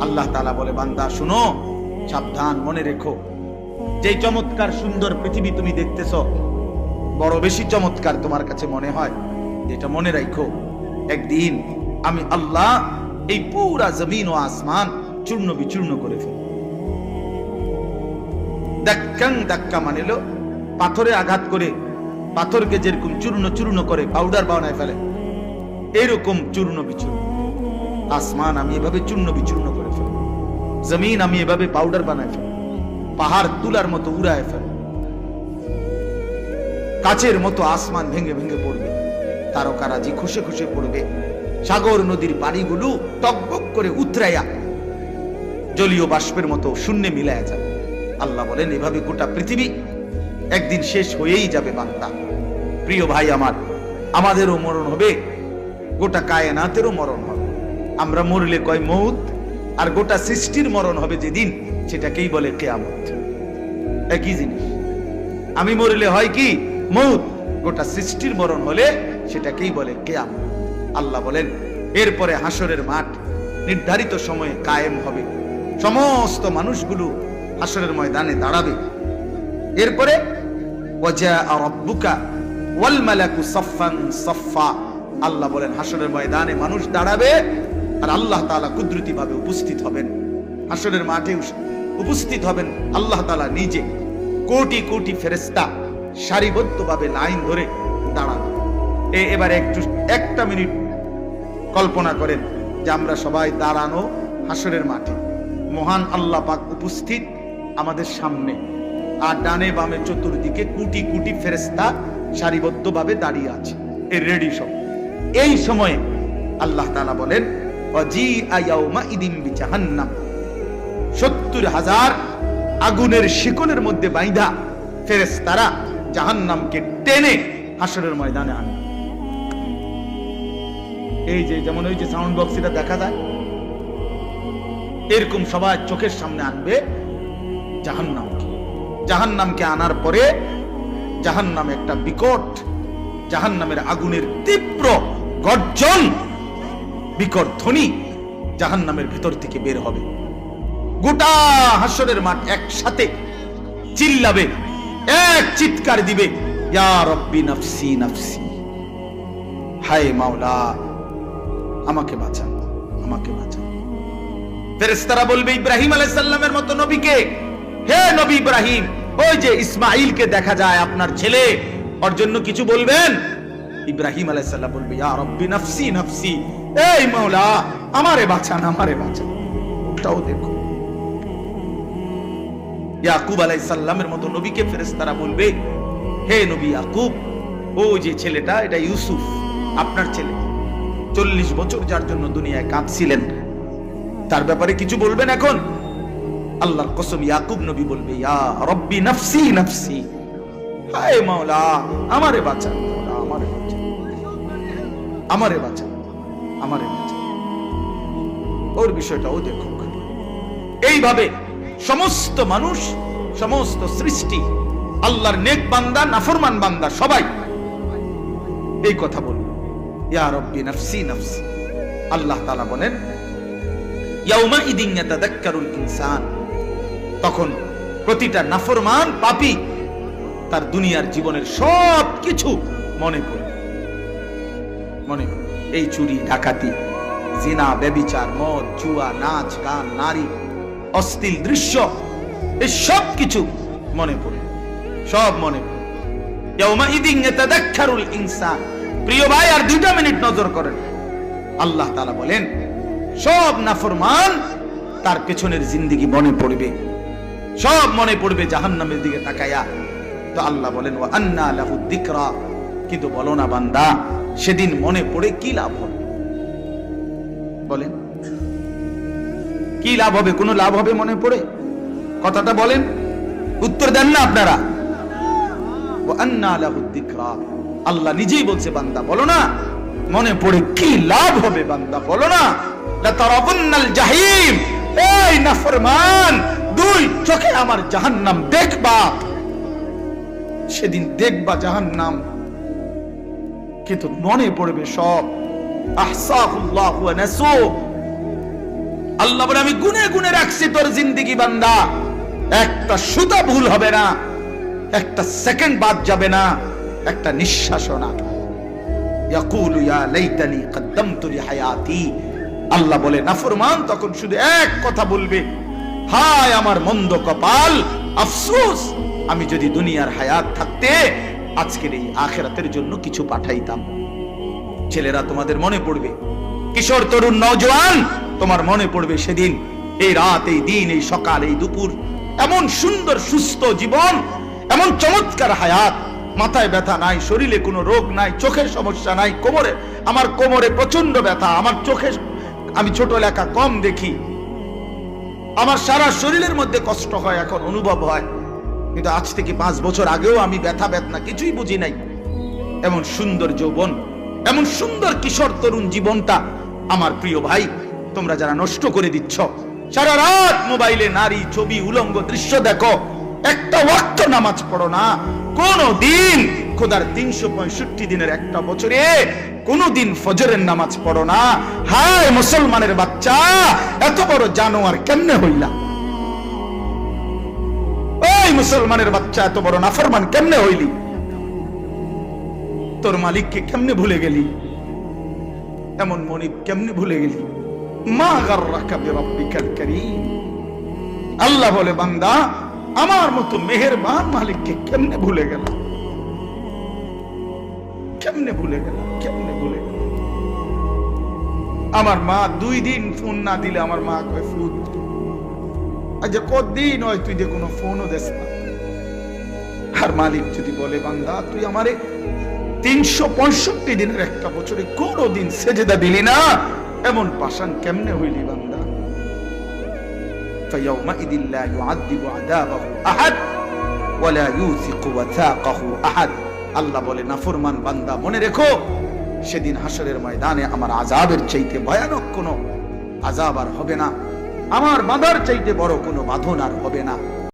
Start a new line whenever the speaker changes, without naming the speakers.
আল্লাহ বলে, বান্দা সাবধান, মনে রেখো। যে চমৎকার সুন্দর পৃথিবী তুমি বড় বেশি চমৎকার তোমার কাছে মনে হয় মনে একদিন আমি আল্লাহ এই পুরা জমিন ও আসমান চূর্ণ বিচূর্ণ করে ফেলব। দাক্কাং দাক্কা মানে পাথরে আঘাত করে, পাথরকে যেরকম চূর্ণ চূর্ণ করে পাউডার বানায় ফেলে। এরকম চূর্ণ বিচূর্ণ। আসমান আমি এভাবে চূর্ণ বিচূর্ণ করে ফেলব। জমিন আমি এভাবে পাউডার বানায় ফেলব। পাহাড় তুলার মতো উড়ায় ফেলব। কাচের মতো আসমান ভেঙে ভেঙে পড়বে। তারকারাজি খুশে খুশে পড়বে। সাগর নদীর পানিগুলো টকবক করে উতরাইয়া জলীয় বাষ্পের মতো শূন্যে মিলায়া যাবে। আল্লাহ বলেন, এভাবে গোটা পৃথিবী একদিন শেষ হয়েই যাবে বান্দা। প্রিয় ভাই আমার, আমাদেরও মরণ হবে। গোটা কায়নাতেরও মরণ হবে। আমরা মরলে কয় মৌত? আর গোটা সৃষ্টির মরণ হবে যেদিন, সেটাকেই বলে কেয়ামত। একই জিনিস। আমি মরলে হয় কি? মৌত। গোটা সৃষ্টির মরণ হলে সেটাকেই বলে কেয়ামত। আল্লাহ বলেন, এরপরে হাসরের মাঠ, নির্ধারিত সময়ে কায়েম হবে। সমস্ত মানুষগুলো হাসরের ময়দানে দাঁড়াবে। এরপরে, ওয়াজা রব্বুকা ওয়াল মালাকু সাফফান সাফফা। আল্লাহ বলেন, হাসরের ময়দানে মানুষ দাঁড়াবে আর আল্লাহ তাআলা কুদরতি ভাবে উপস্থিত হবেন। হাসরের মাঠে উপস্থিত হবেন আল্লাহ তাআলা নিজে। কোটি কোটি ফেরেশতা সারিবদ্ধভাবে লাইন ধরে দাঁড়াবে এ এবারে একটু একটা মিনিট কল্পনা করেন যে আমরা সবাই দাঁড়ানো হাসরের মাঠে। মহান আল্লাহ পাক উপস্থিত আমাদের সামনে আর ডানে বামে চতুর্দিকে কোটি কোটি ফেরেস্তা সারিবদ্ধভাবে দাঁড়িয়ে আছে। এ রেডি সব। এই সময়ে আল্লাহ তাআলা বলেন সত্তর হাজার আগুনের শিকলের মধ্যে বাইধা ফেরেস্তারা জাহান্নামকে টেনে হাসরের ময়দানে আনে। এই যে, যেমন ওই যে সাউন্ড বক্স এটা দেখা যায়, এরকম সবাই চোখের সামনে আনবে জাহান্নামকে। জাহান্নামকে আনার পরে জাহান্নাম একটা বিকট জাহান্নামের আগুনের তীব্র গর্জন বিকট ধ্বনি জাহান্নামের ভেতর থেকে বের হবে। গোটা হাসরের মাঠ একসাথে চিল্লাবে, এক চিৎকার দিবে নফসি নফসি। হায় মাওলা, আমাকে বাঁচান আমাকে বাঁচান। ফেরেশতারা বলবে, ইব্রাহিম আলাইহিস মতো নবীকে, হে নবী ইব্রাহিম, ওই যে ইসমাইলকে দেখা যায় আপনার ছেলে, ওর জন্য কিছু বলবেন? ইব্রাহিম আলাইহিস সালাম বলবে, ইয়া রব্বি নফসি নফসি, এই মাওলা, আমারে বাঁচান আমারে বাঁচান। ওটাও দেখো। ইয়াকুব আলাইহিস সালামের মতো নবীকে ফেরেশতারা বলবে, হে নবী ইয়াকুব ও যে ছেলেটা, এটা ইউসুফ, আপনার ছেলে। চল্লিশ বছর যার জন্য দুনিয়ায় কাঁদছিলেন। তার ব্যাপারে কিছু বলবেন এখন? আল্লাহর কসম, ইয়াকুব নবী বলবে, ইয়া রব্বি নফসি নফসি, হায় মাওলা, আমারে বাঁচান, মাওলা, আমারে আমারে বাঁচান আমারে বাঁচান ওর বিষয়টাও দেখো এইভাবে সমস্ত মানুষ, সমস্ত সৃষ্টি, আল্লাহর নেক বান্দা, নাফরমান বান্দা, সবাই এই কথা বলবে ইয়া রব্বি নফসি নফসি। আল্লাহ তাআলা বলেন, ইয়াউমা ইদিন ইয়াতাদাক্কারুল ইনসান। তখন প্রতিটা নাফরমান পাপী তার দুনিয়ার জীবনের সব কিছু মনে পড়ে। মনে এই চুরি, ডাকাতি, জিনা, ব্যবিচার, মদ, জুয়া, নাচ, গান, নারী, অশ্লীল দৃশ্য, এই সব কিছু মনে পড়ে। সব মনে প্রিয় ভাই, আর দুইটা মিনিট নজর করেন। আল্লাহ তাআলা বলেন, সব নাফরমান তার পেছনের জিন্দিগি মনে পড়বে। সব মনে পড়বে জাহান্নামের দিকে তাকায়া। তো আল্লাহ বলেন, ওয়া আন্না যিকরা কিন্তু বলো না, বান্দা, সেদিন মনে পড়ে কি লাভ হবে? বলেন। কি লাভ হবে? কোনো লাভ হবে মনে পড়ে? কথাটা বলেন। উত্তর দেন না আপনারা। আল্লাহ নিজেই বলছে, বান্দা, বলো না। মনে পড়ে কি লাভ হবে, বান্দা, বলো না। সেদিন দেখবা জাহান্নাম। কিন্তু মনে পড়বে সব। আল্লাহ বলে, আমি গুনে গুনে রাখছি তোর জিন্দেগি, বান্দা। একটা সুতা ভুল হবে না, একটা সেকেন্ড বাদ যাবে না, একটা নিঃশ্বাসও না। ইয়াকুলু, ইয়া লাইতানি কদ্দামতু লিহায়াতি। আল্লাহ বলে, নাফরমান, তখন শুধু এক কথা বলবে, হায় আমার মন্দ কপাল, আফসোস, আমি যদি দুনিয়ার হায়াত থাকতে আজকের এই আখেরাতের জন্য কিছু পাঠাইতাম। ছেলেরা তোমাদের মনে পড়বে, কিশোর, তরুণ, নওজোয়ান, তোমার মনে পড়বে সেদিন, এই রাত, এই দিন, এই সকাল, এই দুপুর, এমন সুন্দর, সুস্থ জীবন, এমন চমৎকার হায়াত, মাথায় ব্যথা নাই, শরীরে কোনো রোগ নাই, চোখের সমস্যা নাই, কোমরে, আমার কোমরে প্রচণ্ড ব্যথা, আমার চোখে, আমি ছোট লেখা কম দেখি, আমার সারা শরীরের মধ্যে কষ্ট হয়, এখন অনুভব হয়। কিন্তু আজ থেকে পাঁচ বছর আগেও আমি ব্যথা বেদনা কিছুই বুঝি নাই। এমন সুন্দর যৌবন, এমন সুন্দর কিশোর তরুণ জীবনটা আমার প্রিয় ভাই, তোমরা যারা নষ্ট করে দিচ্ছ, সারা রাত মোবাইলে নারী ছবি উলঙ্গ দৃশ্য দেখো, একটা ওয়াক্ত নামাজ পড়ো না কোন দিন খোদার তিনশো পঁয়ষট্টি দিনের একটা বছরে কোনদিন ফজরের নামাজ পড়ো না। হায় মুসলমানের বাচ্চা, এত বড় জানোয়ার কেমনে হইলা? মুসলমানের বাচ্চা এত বড় নাফরমান কেমনে হইলি? তোর মালিককে কেমনে ভুলে গেলি? এমন মনিব কেমনে ভুলে গেলি? মা গাররাকা বিরাব্বিকাল কারীম। আল্লাহ বলে, বান্দা, আমার মতো মেহেরবান মালিককে কেমনে ভুলে গেল? কেমনে ভুলে গেল? কেমনে ভুলে গেল? আমার মা দুই দিন ফোন না দিলে আমার মা কয় ফুট আজ কতদিন হয় তুই যে কোনো ফোনও দেস না আর মালিক যদি বলে বান্দা তুই আমারে তিনশো পঁয়ষট্টি দিনের একটা বছরে কোনো দিন সেজেদা দিলি না এমন পাষাণ কেমনে হইলি বান্দা فيومئذ لا يعذب عذابه أحد ولا يوثق وثاقه أحد আল্লাহ বলে নাফরমান বান্দা মনে রেখো সেদিন হাসরের ময়দানে আমার আজাবের চাইতে ভয়ানক কোনো আজাব আর হবে না আমার বাঁধার চাইতে বড় কোনো বাঁধন আর হবে না।